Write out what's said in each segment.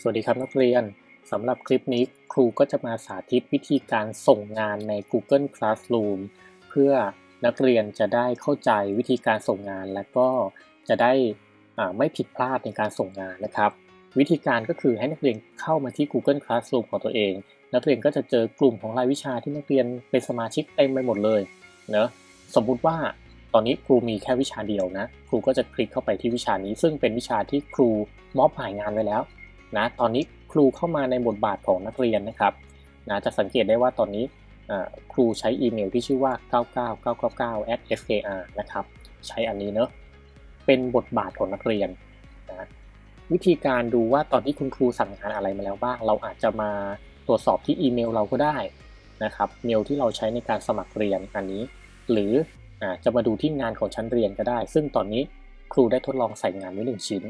สวัสดีครับนักเรียนสำหรับคลิปนี้ครูก็จะมาสาธิตวิธีการส่งงานใน Google Classroom เพื่อนักเรียนจะได้เข้าใจวิธีการส่งงาน และก็จะได้ไม่ผิดพลาดในการส่งงานนะครับ วิธีการก็คือให้นักเรียนเข้ามาที่ Google Classroom ของตัวเอง นักเรียนก็จะเจอกลุ่มของรายวิชาที่นักเรียนเป็นสมาชิกเต็มไปหมดเลยเนะสมมุติว่าตอนนี้ครูมีแค่วิชาเดียวนะ ครูก็จะคลิกเข้าไปที่วิชานี้ ซึ่งเป็นวิชาที่ครูมอบหมายงานไว้แล้ว นะตอนนี้ครูเข้ามาในบทบาทของนักเรียนนะครับนะจะสังเกตได้ว่าตอนนี้ครูใช้อีเมลที่ชื่อว่า 99999@skr นะครับใช้อันนี้เนอะเป็นบทบาทของนักเรียนนะวิธีการดูว่าตอนที่คุณครูสั่งงานอะไรมาแล้วบ้าง เราอาจจะมาตรวจสอบที่อีเมลเราก็ได้นะครับเมลที่เราใช้ในการสมัครเรียนอันนี้ หรือจะมาดูที่งานของชั้นเรียนก็ได้ ซึ่งตอนนี้ครูได้ทดลองใส่งานไว้หนึ่งชิ้น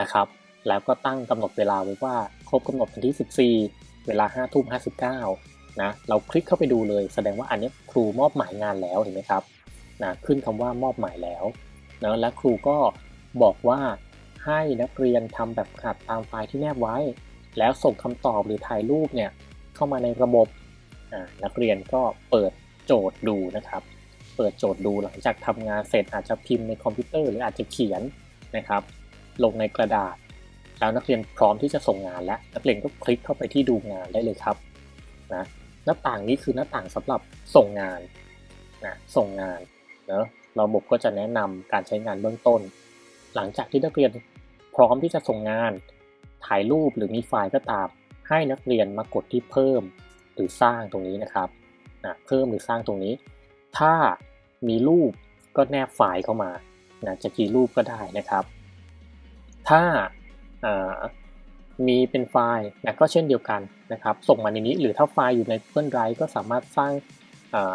นะครับ แล้วก็ตั้งกำหนดเวลาไว้ว่าครบกำหนดวันที่ 14 เวลา5ทุ่ม59นะเราคลิกเข้าไปดูเลย แสดงว่าอันนี้ครูมอบหมายงานแล้วเห็นไหมครับนะขึ้นคำว่ามอบหมายแล้วนะและครูก็บอกว่าให้นักเรียนทำแบบขัดตามไฟล์ที่แนบไว้ แล้วส่งคำตอบหรือถ่ายรูปเนี่ยเข้ามาในระบบนักเรียนก็เปิดโจทย์ดูนะครับ เปิดโจทย์ดูหลังจากทำงานเสร็จอาจจะพิมพ์ในคอมพิวเตอร์หรืออาจจะเขียนนะครับ ลงในกระดาษ แล้วนักเรียนพร้อมที่จะส่งงานแล้วนักเรียนก็คลิกเข้าไปที่ดูงานได้เลยครับนะหน้าต่างนี้คือหน้าต่างสำหรับส่งงานนะส่งงานเนะระบบก็จะแนะนำการใช้งานเบื้องต้น หลังจากที่นักเรียนพร้อมที่จะส่งงาน ถ่ายรูปหรือมีไฟล์ก็ตาม ให้นักเรียนมากดที่เพิ่มหรือสร้างตรงนี้นะครับนะเพิ่มหรือสร้างตรงนี้ ถ้ามีรูปก็แนบไฟล์เข้ามานะจะกี่รูปก็ได้นะครับ ถ้า มีเป็นไฟล์นะก็เช่นเดียวกันนะครับ ส่งมาในนี้ หรือถ้าไฟล์อยู่ใน Google Drive ก็สามารถสร้าง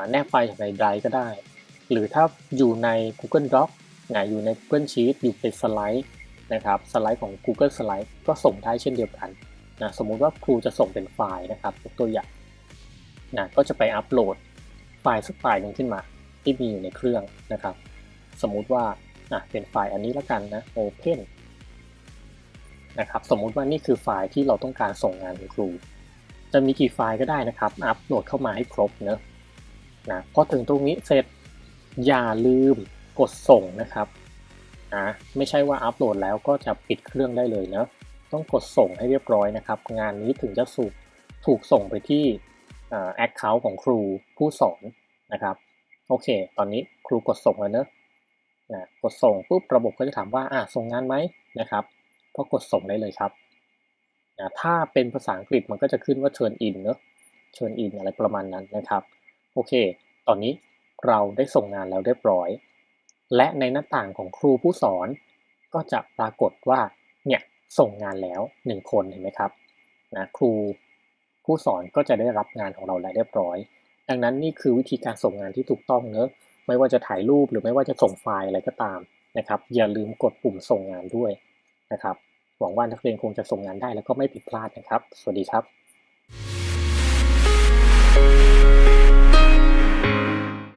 แนบไฟล์จากใน Drive ก็ได้ หรือถ้าอยู่ใน Google Doc นะอยู่ใน Google Sheet อยู่เป็นสไลด์นะครับ สไลด์ของ Google Slide ก็ส่งได้เช่นเดียวกันนะสมมุติว่าครูจะส่งเป็นไฟล์นะครับตัวอย่างนะก็จะไปอัปโหลดไฟล์สักไฟล์หนึ่งขึ้นมา ที่มีอยู่ในเครื่องนะครับ สมมุติว่าเป็นไฟล์อันนี้แล้วกันนะ Open นะครับสมมุติว่านี่คือไฟล์ที่เราต้องการส่งงานคุณครู จะมีกี่ไฟล์ก็ได้นะครับ อัปโหลดเข้ามาให้ครบเนะนะพอถึงตรงนี้เสร็จอย่าลืมกดส่งนะครับนะไม่ใช่ว่าอัปโหลดแล้วก็จะปิดเครื่องได้เลยนะต้องกดส่งให้เรียบร้อยนะครับ งานนี้ถึงจะสูกถูกส่งไปที่แอคเคาท์ของครูผู้สอนนะครับโอเค ตอนนี้ครูกดส่งแล้วเนอะนะกดส่งปุ๊บระบบก็จะถามว่าอ่าส่งงานไหมนะครับ ก็กดส่งได้เลยครับนะถ้าเป็นภาษาอังกฤษมันก็จะขึ้นว่า turn in เนอะ turn in อะไรประมาณนั้นนะครับ โอเค ตอนนี้เราได้ส่งงานแล้วเรียบร้อย และในหน้าต่างของครูผู้สอน ก็จะปรากฏว่า เนี่ย ส่งงานแล้ว 1 คนเห็นไหมครับนะครูผู้สอนก็จะได้รับงานของเราแล้วเรียบร้อย ดังนั้นนี่คือวิธีการส่งงานที่ถูกต้องเนอะ ไม่ว่าจะถ่ายรูปหรือไม่ว่าจะส่งไฟล์อะไรก็ตามนะครับ อย่าลืมกดปุ่มส่งงานด้วย นะครับ หวังว่านักเรียนคงจะส่งงานได้แล้วก็ไม่ผิดพลาดนะครับ สวัสดีครับ